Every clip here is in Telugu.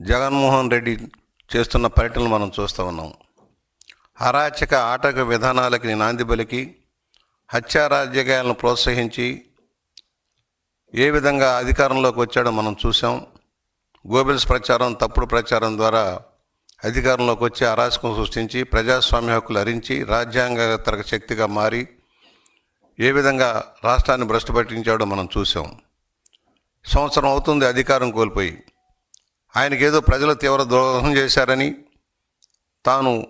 జగన్మోహన్ రెడ్డి చేస్తున్న పర్యటనలు మనం చూస్తూ ఉన్నాం. అరాచక ఆటక విధానాలకి నాంది పలికి హత్యారాజకాలను ప్రోత్సహించి ఏ విధంగా అధికారంలోకి వచ్చాడో మనం చూసాం గోబెల్స్ ప్రచారం తప్పుడు ప్రచారం ద్వారా అధికారంలోకి వచ్చి అరాచకం సృష్టించి ప్రజాస్వామ్య హక్కులు హరించి రాజ్యాంగతరక శక్తిగా మారి ఏ విధంగా రాష్ట్రాన్ని భ్రష్టు పట్టించాడో మనం చూసాం సంవత్సరం అవుతుంది అధికారం కోల్పోయి. ఆయనకేదో ఏదో ప్రజలు తీవ్ర ద్రోహం చేశారని తాను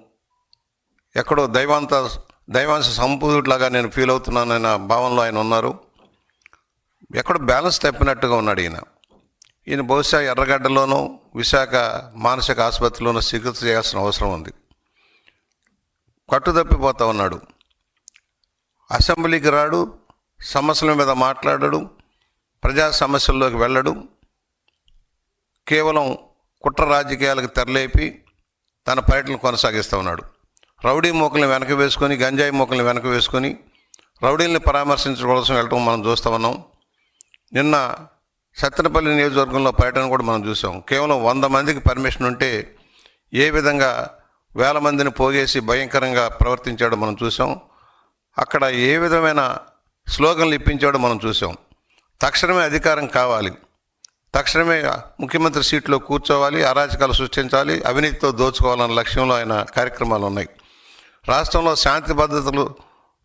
ఎక్కడో దైవాంత దైవాంశ సంపూర్లాగా నేను ఫీల్ అవుతున్నానన్న భావనలో ఆయన ఉన్నారు. ఎక్కడో బ్యాలెన్స్ తప్పినట్టుగా ఉన్నాడు ఈయన. ఈయన బహుశా ఎర్రగడ్డలోనూ విశాఖ మానసిక ఆసుపత్రిలోనూ చికిత్స చేయాల్సిన అవసరం ఉంది. కట్టుదప్పిపోతా ఉన్నాడు. అసెంబ్లీకి రాడు సమస్యల మీద మాట్లాడడు ప్రజా సమస్యల్లోకి వెళ్ళడు కేవలం కుట్ర రాజకీయాలకు తెరలేపి తన పర్యటన కొనసాగిస్తూ ఉన్నాడు. రౌడీ మోకల్ని వెనక వేసుకొని గంజాయి మోకల్ని వెనక వేసుకొని రౌడీల్ని పరామర్శించడం కోసం వెళ్ళటం మనం చూస్తూ ఉన్నాం. నిన్న సత్తెనపల్లి నియోజకవర్గంలో పర్యటన కూడా మనం చూసాం. కేవలం వంద మందికి పర్మిషన్ ఉంటే ఏ విధంగా వేల మందిని పోగేసి భయంకరంగా ప్రవర్తించాడో మనం చూసాం. అక్కడ ఏ విధమైన స్లోగన్లు ఇప్పించాడో మనం చూసాం. తక్షణమే అధికారం కావాలి. తక్షణమే ముఖ్యమంత్రి సీట్లో కూర్చోవాలి అరాచకాలు సృష్టించాలి అవినీతితో దోచుకోవాలన్న లక్ష్యంలో ఆయన కార్యక్రమాలు ఉన్నాయి. రాష్ట్రంలో శాంతి భద్రతలు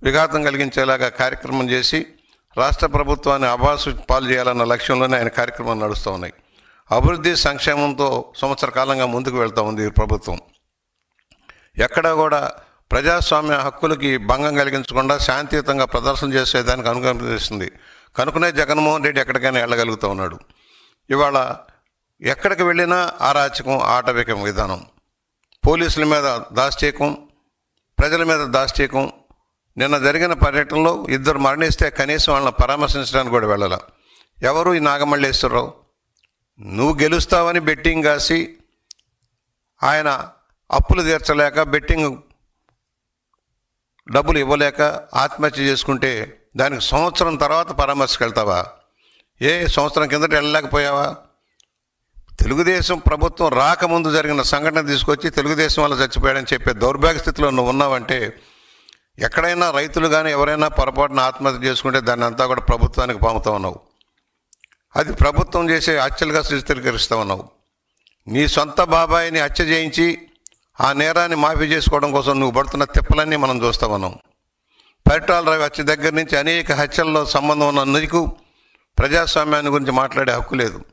విఘాతం కలిగించేలాగా కార్యక్రమం చేసి రాష్ట్ర ప్రభుత్వాన్ని అభాసు పాలు చేయాలన్న లక్ష్యంలోనే ఆయన కార్యక్రమాలు నడుస్తూ ఉన్నాయి. అభివృద్ధి సంక్షేమంతో సంవత్సర కాలంగా ముందుకు వెళ్తూ ఉంది ప్రభుత్వం. ఎక్కడా కూడా ప్రజాస్వామ్య హక్కులకి భంగం కలిగించకుండా శాంతియుతంగా ప్రదర్శన చేసేదానికి అనుకూలిస్తుంది కనుకనే జగన్మోహన్ రెడ్డి ఎక్కడికైనా వెళ్ళగలుగుతూ ఉన్నాడు. ఇవాళ ఎక్కడికి వెళ్ళినా ఆరాచకం ఆటవికం విధానం. పోలీసుల మీద దాష్టీకం ప్రజల మీద దాష్టీకం. నిన్న జరిగిన పర్యటనలో ఇద్దరు మరణిస్తే కనీసం వాళ్ళని పరామర్శించడానికి కూడా వెళ్ళాల. ఎవరు ఈ నాగమల్లేశ్వరరావు? నువ్వు గెలుస్తావని బెట్టింగ్ కాసి ఆయన అప్పులు తీర్చలేక బెట్టింగ్ డబ్బులు ఇవ్వలేక ఆత్మహత్య చేసుకుంటే దానికి సంవత్సరం తర్వాత పరామర్శకు వెళ్తావా? ఏ సంవత్సరం కిందట వెళ్ళలేకపోయావా? తెలుగుదేశం ప్రభుత్వం రాకముందు జరిగిన సంఘటన తీసుకొచ్చి తెలుగుదేశం వల్ల చచ్చిపోయాడని చెప్పే దౌర్భాగ్య స్థితిలో నువ్వు ఉన్నావంటే ఎక్కడైనా రైతులు కానీ ఎవరైనా పొరపాటున ఆత్మహత్య చేసుకుంటే దాన్ని అంతా కూడా ప్రభుత్వానికి పంపుతా ఉన్నావు. అది ప్రభుత్వం చేసే హత్యలుగా చిత్రీకరిస్తూ ఉన్నావు. నీ సొంత బాబాయిని హత్య చేయించి ఆ నేరాన్ని మాఫీ చేసుకోవడం కోసం నువ్వు పడుతున్న తిప్పలన్నీ మనం చూస్తా ఉన్నాం. పరిటాల రవి హత్య దగ్గర నుంచి అనేక హత్యల్లో సంబంధం ఉన్న నీకు ప్రజాస్వామ్యాన్ని గురించి మాట్లాడే హక్కు లేదు.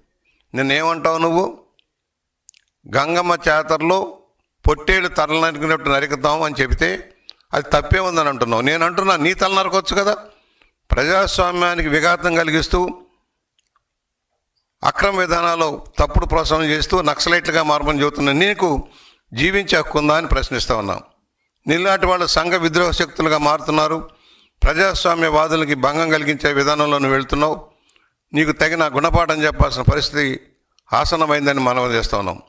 నిన్నేమంటావు నువ్వు? గంగమ్మ జాతరలో పొట్టేళ్ళు తల నరికినట్టు నరుకుతాం అని చెబితే అది తప్పే ఉందని అంటున్నావు. నేను అంటున్నా నీ తల నరకొచ్చు కదా. ప్రజాస్వామ్యానికి విఘాతం కలిగిస్తూ అక్రమ విధానాలు తప్పుడు ప్రోత్సాహం చేస్తూ నక్సలైట్లుగా మారమని చెబుతున్న నీకు జీవించే హక్కు ఉందా అని ప్రశ్నిస్తూ ఉన్నాం. నీలాంటి వాళ్ళు సంఘ విద్రోహ శక్తులుగా మారుతున్నారు. ప్రజాస్వామ్యవాదులకి భంగం కలిగించే విధానంలో నువ్వు వెళ్తున్నావు. నీకు తగిన గుణపాఠం చెప్పాల్సిన పరిస్థితి ఆసనమైందని మనం చేస్తా ఉన్నాం.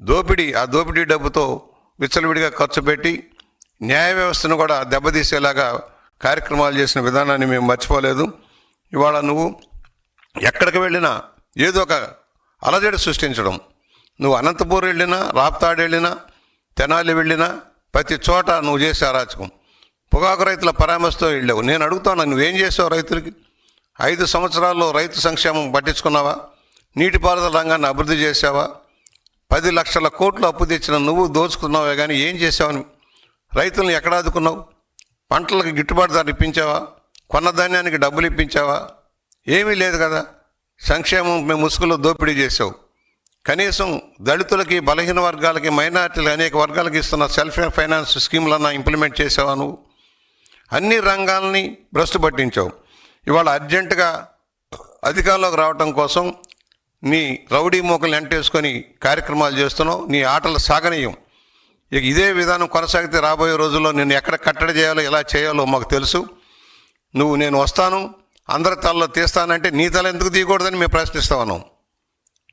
దోపిడీ ఆ దోపిడీ డబ్బుతో విచ్చలవిడిగా ఖర్చు పెట్టి న్యాయ వ్యవస్థను కూడా దెబ్బతీసేలాగా కార్యక్రమాలు చేసిన విధానాన్ని మేము మర్చిపోలేదు. ఇవాళ నువ్వు ఎక్కడికి వెళ్ళినా ఏదో ఒక అలజడి సృష్టించడం. నువ్వు అనంతపూర్ వెళ్ళినా రాప్తాడు వెళ్ళినా తెనాలి వెళ్ళినా ప్రతి చోట నువ్వు చేసే అరాచకం. పొగాకు రైతుల పరామర్శతో వెళ్ళావు. నేను అడుగుతాను నువ్వేం చేసావు రైతులకి? ఐదు సంవత్సరాల్లో రైతు సంక్షేమం పట్టించుకున్నావా? నీటిపారుదల రంగాన్ని అభివృద్ధి చేసావా పది లక్షల కోట్లు అప్పు తెచ్చిన నువ్వు దోచుకున్నావే కానీ ఏం చేసావని రైతులను ఎక్కడ ఆదుకున్నావు? పంటలకు గిట్టుబాటు ధర ఇప్పించావా? కొన్న ధాన్యానికి డబ్బులు ఇప్పించావా? ఏమీ లేదు కదా. సంక్షేమం మేము ముసుగులో దోపిడీ చేసావు కనీసం దళితులకి బలహీన వర్గాలకి మైనార్టీలు అనేక వర్గాలకి ఇస్తున్న సెల్ఫ్ ఫైనాన్స్ స్కీములన్నా ఇంప్లిమెంట్ చేసావా నువ్వు? అన్ని రంగాల్ని భ్రష్టు పట్టించావు. ఇవాళ అర్జెంటుగా అధికారంలోకి రావటం కోసం నీ రౌడీ మోకల్ని అంటేసుకొని కార్యక్రమాలు చేస్తున్నావు నీ ఆటలు సాగనీయం. ఇక ఇదే విధానం కొనసాగితే రాబోయే రోజుల్లో నేను ఎక్కడ కట్టడి చేయాలో ఎలా చేయాలో మాకు తెలుసు. నువ్వు నేను వస్తాను అందరి తలలో తీస్తానంటే నీ తల ఎందుకు తీయకూడదని మేము ప్రశ్నిస్తా ఉన్నాం.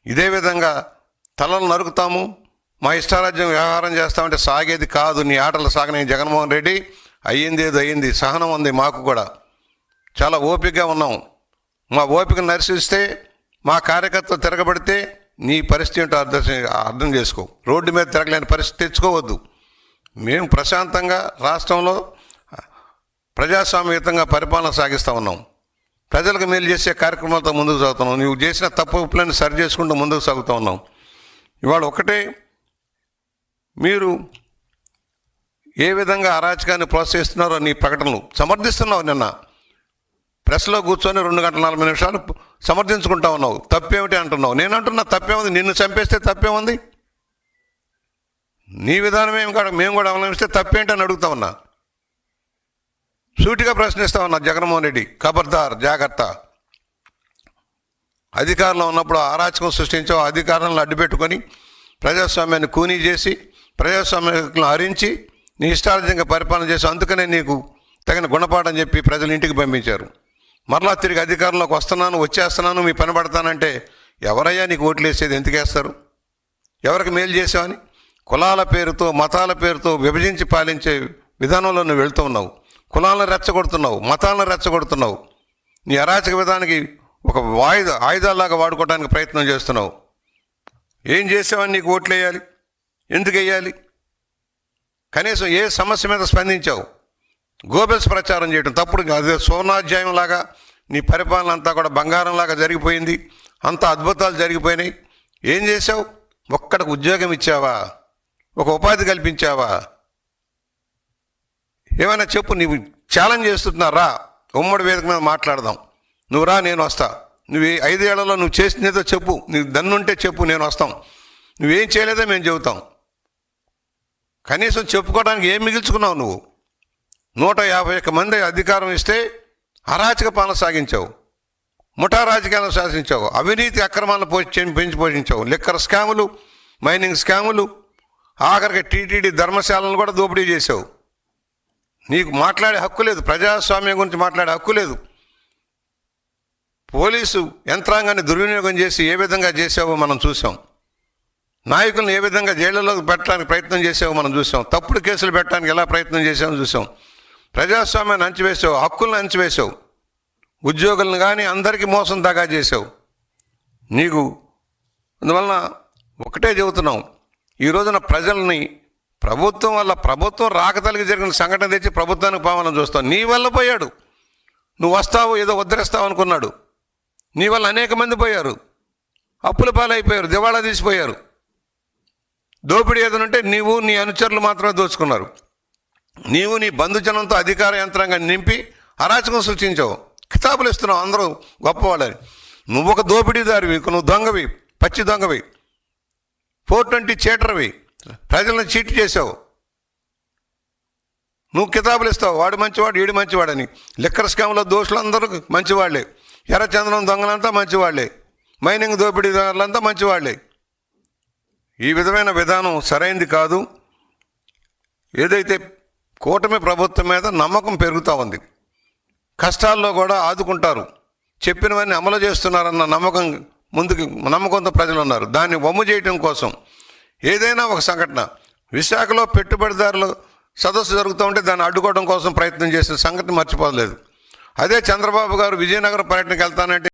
ఇదే విధంగా తలలు నరుకుతాము మా ఇష్టారాజ్యం వ్యవహారం చేస్తామంటే సాగేది కాదు నీ ఆటలు సాగనే జగన్మోహన్ రెడ్డి. అయ్యింది ఏదో అయ్యింది సహనం ఉంది మాకు కూడా. చాలా ఓపికగా ఉన్నాం. మా ఓపిక నరిసిస్తే మా కార్యకర్తలు తిరగబడితే నీ పరిస్థితి ఏంటో అర్థం అర్థం చేసుకో. రోడ్డు మీద తిరగలేని పరిస్థితి తెచ్చుకోవద్దు. మేము ప్రశాంతంగా రాష్ట్రంలో ప్రజాస్వామ్యయుతంగా పరిపాలన సాగిస్తూ ఉన్నాం. ప్రజలకు మేలు చేసే కార్యక్రమాలతో ముందుకు సాగుతున్నాం నువ్వు చేసిన తప్పు ఉప్పులను సరి చేసుకుంటూ ముందుకు సాగుతూ ఉన్నాం. ఇవాళ ఒకటే మీరు ఏ విధంగా అరాచకాన్ని ప్రోత్సహిస్తున్నారో నీ ప్రకటనలు సమర్థిస్తున్నావు నిన్న. ప్రెస్లో కూర్చొని రెండు గంటల నలభై నిమిషాలు సమర్థించుకుంటా ఉన్నావు. తప్పేమిటి అంటున్నావు? నేను అంటున్నా తప్పేముంది? నిన్ను చంపేస్తే తప్పేముంది? నీ విధానం ఏమి కాదు. మేము కూడా అవలంబిస్తే తప్పేంటి అని అడుగుతా ఉన్నా. సూటిగా ప్రశ్నిస్తా ఉన్నా జగన్మోహన్ రెడ్డి. ఖబర్దార్ జాగ్రత్త. అధికారంలో ఉన్నప్పుడు అరాచకం సృష్టించావు అధికారంలో అడ్డుపెట్టుకొని ప్రజాస్వామ్యాన్ని కూనీ చేసి ప్రజాస్వామ్యం హరించి నీ ఇష్టార్థంగా పరిపాలన చేసి అందుకనే నీకు తగిన గుణపాఠం చెప్పి ప్రజలు ఇంటికి పంపించారు. మరలా తిరిగి అధికారంలోకి వస్తున్నాను వచ్చేస్తున్నాను మీ పని పడతానంటే ఎవరయ్యా నీకు ఓట్లు వేసేది ఎందుకు వేస్తారు ఎవరికి మేలు చేసావని కులాల పేరుతో మతాల పేరుతో విభజించి పాలించే విధానంలో నువ్వు వెళ్తూ ఉన్నావు. కులాలను రెచ్చగొడుతున్నావు మతాలను రెచ్చగొడుతున్నావు. నీ అరాచక విధానానికి ఒక వాయుధ ఆయుధాలాగా వాడుకోవడానికి ప్రయత్నం చేస్తున్నావు. ఏం చేసావని నీకు ఓట్లు వేయాలి ఎందుకు వేయాలి? కనీసం ఏ సమస్య మీద స్పందించావు? గోబెల్స్ ప్రచారం చేయడం తప్పుడు అదే సోనాధ్యాయం లాగా నీ పరిపాలన అంతా కూడా బంగారంలాగా జరిగిపోయింది. అంత అద్భుతాలు జరిగిపోయినాయి. ఏం చేసావు ఒక్కడికి ఉద్యోగం ఇచ్చావా? ఒక ఉపాధి కల్పించావా? ఏమైనా చెప్పు నీవు ఛాలెంజ్ చేస్తున్నారా ఉమ్మడి వేదిక మీద మాట్లాడదాం. నువ్వు రా నేను వస్తా. నువ్వు ఐదేళ్ళలో నువ్వు చేసినదో చెప్పు. నీకు దన్నుంటే చెప్పు నేను వస్తాం. నువ్వేం చేయలేదో మేము చెబుతాం. కనీసం చెప్పుకోవడానికి ఏం మిగిల్చుకున్నావు నువ్వు? నూట యాభై ఒక్క మంది అధికారం ఇస్తే అరాచక పాలన సాగించావు. ముఠా రాజకీయాలను శాసించావు. అవినీతి అక్రమాలను పోషి పెంచి పోషించావు. లిక్కర్ స్కాములు మైనింగ్ స్కాములు ఆఖరికి టీటీడీ ధర్మశాలను కూడా దోపిడీ చేసావు నీకు మాట్లాడే హక్కు లేదు. ప్రజాస్వామ్యం గురించి మాట్లాడే హక్కు లేదు. పోలీసు యంత్రాంగాన్ని దుర్వినియోగం చేసి ఏ విధంగా చేసావో మనం చూసాం నాయకులను ఏ విధంగా జైళ్ళలో పెట్టడానికి ప్రయత్నం చేసావో మనం చూసాం తప్పుడు కేసులు పెట్టడానికి ఎలా ప్రయత్నం చేసామో చూసాం ప్రజాస్వామ్యాన్ని అంచివేసావు హక్కులను అంచివేసావు ఉద్యోగులను కానీ అందరికీ మోసం దాకా చేసావు. నీకు అందువలన ఒకటే చెబుతున్నాం ఈ రోజున ప్రజల్ని ప్రభుత్వం వల్ల ప్రభుత్వం రాకతలిగి జరిగిన సంఘటన తెచ్చి ప్రభుత్వానికి పావాలని చూస్తావు. నీ వల్ల పోయాడు. నువ్వు వస్తావు ఏదో ఉద్ధరిస్తావు అనుకున్నాడు. నీ వల్ల అనేక మంది పోయారు. అప్పుల పాలైపోయారు దివాళా తీసిపోయారు. దోపిడీ ఏదనంటే నీవు నీ అనుచరులు మాత్రమే దోచుకున్నారు. నీవు నీ బంధుజనంతో అధికార యంత్రాంగాన్ని నింపి అరాచకం సృష్టించావు. కితాబులు ఇస్తున్నావు. అందరూ గొప్పవాళ్ళని నువ్వు ఒక దోపిడీదారివి. నువ్వు దొంగవి. పచ్చి దొంగవి. ఫోర్ ట్వంటీ చీటర్వి. ప్రజలను చీట్ చేసావు నువ్వు కితాబులు ఇస్తావు. వాడు మంచివాడు ఈడు మంచివాడని. లిక్కర్ స్కామ్లో దోషులందరూ మంచివాళ్ళే ఎర్రచందనం దొంగలంతా మంచివాళ్ళే మైనింగ్ దోపిడీదారులంతా మంచివాళ్ళే ఈ విధమైన విధానం సరైంది కాదు. ఏదైతే కూటమి ప్రభుత్వం మీద నమ్మకం పెరుగుతూ ఉంది. కష్టాల్లో కూడా ఆదుకుంటారు. చెప్పినవన్నీ అమలు చేస్తున్నారన్న నమ్మకం ముందుకు నమ్మకంతో ప్రజలు ఉన్నారు దాన్ని వమ్ము చేయటం కోసం ఏదైనా ఒక సంఘటన విశాఖలో పెట్టుబడిదారులు సదస్సు జరుగుతూ ఉంటే దాన్ని అడ్డుకోవడం కోసం ప్రయత్నం చేసిన సంఘటన మర్చిపోలేదు. అదే చంద్రబాబు గారు విజయనగరం పర్యటనకు వెళ్తానంటే